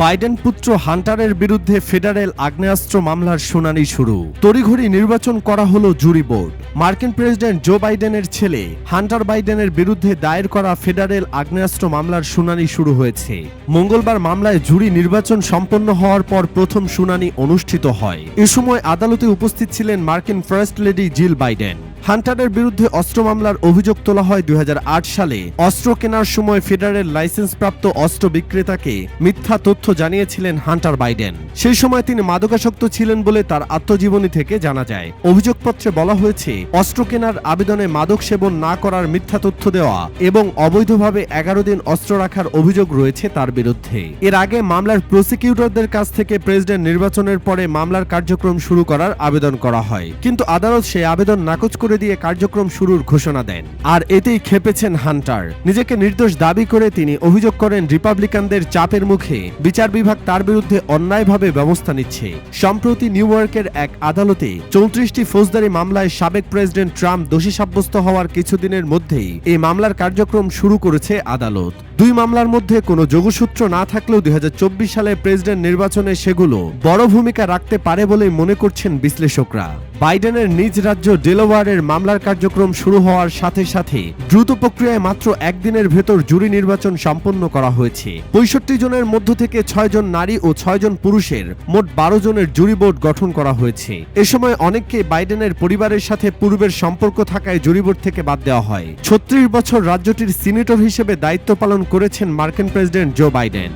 Biden পুত্র হান্টারের বিরুদ্ধে federal আগ্নেয়াস্ত্র মামলার শুনানি শুরু। তড়িঘড়ি নির্বাচন করা হলো জুরি বোর্ড। মার্কিন প্রেসিডেন্ট জো বাইডেনের ছেলে হান্টার বাইডেনের বিরুদ্ধে দায়ের করা ফেডারেল আগ্নেয়াস্ত্র মামলার শুনানি শুরু হয়েছে। মঙ্গলবার মামলায় জুরি নির্বাচন সম্পন্ন হওয়ার পর প্রথম শুনানি অনুষ্ঠিত হয়। এ সময় আদালতে উপস্থিত ছিলেন মার্কিন ফার্স্ট লেডি জিল বাইডেন। হান্টারের বিরুদ্ধে অস্ত্র মামলার অভিযোগ তোলা হয় দুই হাজার আট সালে। অস্ত্র কেনার সময় ফেডারেল লাইসেন্সপ্রাপ্ত অস্ত্র বিক্রেতাকে মিথ্যা তথ্য জানিয়েছিলেন হান্টার বাইডেন। সেই সময় তিনি মাদকাসক্ত ছিলেন বলে তার আত্মজীবনী থেকে জানা যায়। অভিযোগপত্রে বলা হয়েছে, অস্ত্র কেনার আবেদনে মাদক সেবন না করার মিথ্যা তথ্য দেওয়া এবং অবৈধভাবে এগারো দিন অস্ত্র রাখার অভিযোগ রয়েছে তার বিরুদ্ধে। এর আগে মামলার প্রসিকিউটরদের কাছ থেকে প্রেসিডেন্ট নির্বাচনের পরে মামলার কার্যক্রম শুরু করার আবেদন করা হয়। কিন্তু আদালত সেই আবেদন নাকচ করে দিয়ে কার্যক্রম শুরুর ঘোষণা দেন। আর এতেই খেপেছেন হান্টার। নিজেকে নির্দোষ দাবি করে তিনি অভিযোগ করেন, রিপাবলিকানদের চাপের মুখে বিচার বিভাগ তার বিরুদ্ধে অন্যায়ভাবে ব্যবস্থা নিচ্ছে। সম্প্রতি নিউ ইয়র্কের এক আদালতে চৌত্রিশটি ফৌজদারি মামলায় সাবেক প্রেসিডেন্ট ট্রাম্প দোষী সাব্যস্ত হওয়ার কিছুদিনের মধ্যেই এই মামলার কার্যক্রম শুরু করেছে আদালত। দুই মামলার মধ্যে কোনো যোগসূত্র না থাকলেও দুই সালে প্রেসিডেন্ট নির্বাচনে সেগুলো বড় ভূমিকা রাখতে পারে বলে মনে করছেন বিশ্লেষকরা। বাইডেনের নিজ রাজ্য ডেলোয়ারের মামলার কার্যক্রম শুরু হওয়ার সাথে সাথে দ্রুত প্রক্রিয়ায় মাত্র একদিনের ভেতর জুরি নির্বাচন সম্পন্ন করা হয়েছে। পঁয়ষট্টি জনের মধ্য থেকে ছয় জন নারী ও ছয় জন পুরুষের মোট বারো জনের জুরি বোর্ড গঠন করা হয়েছে। এ সময় অনেককে বাইডেনের পরিবারের সাথে পূর্বের সম্পর্ক থাকায় জুরি বোর্ড থেকে বাদ দেওয়া হয়। ছত্রিশ বছর রাজ্যটির সিনেটর হিসেবে দায়িত্ব পালন করেছেন মার্কিন প্রেসিডেন্ট জো বাইডেন।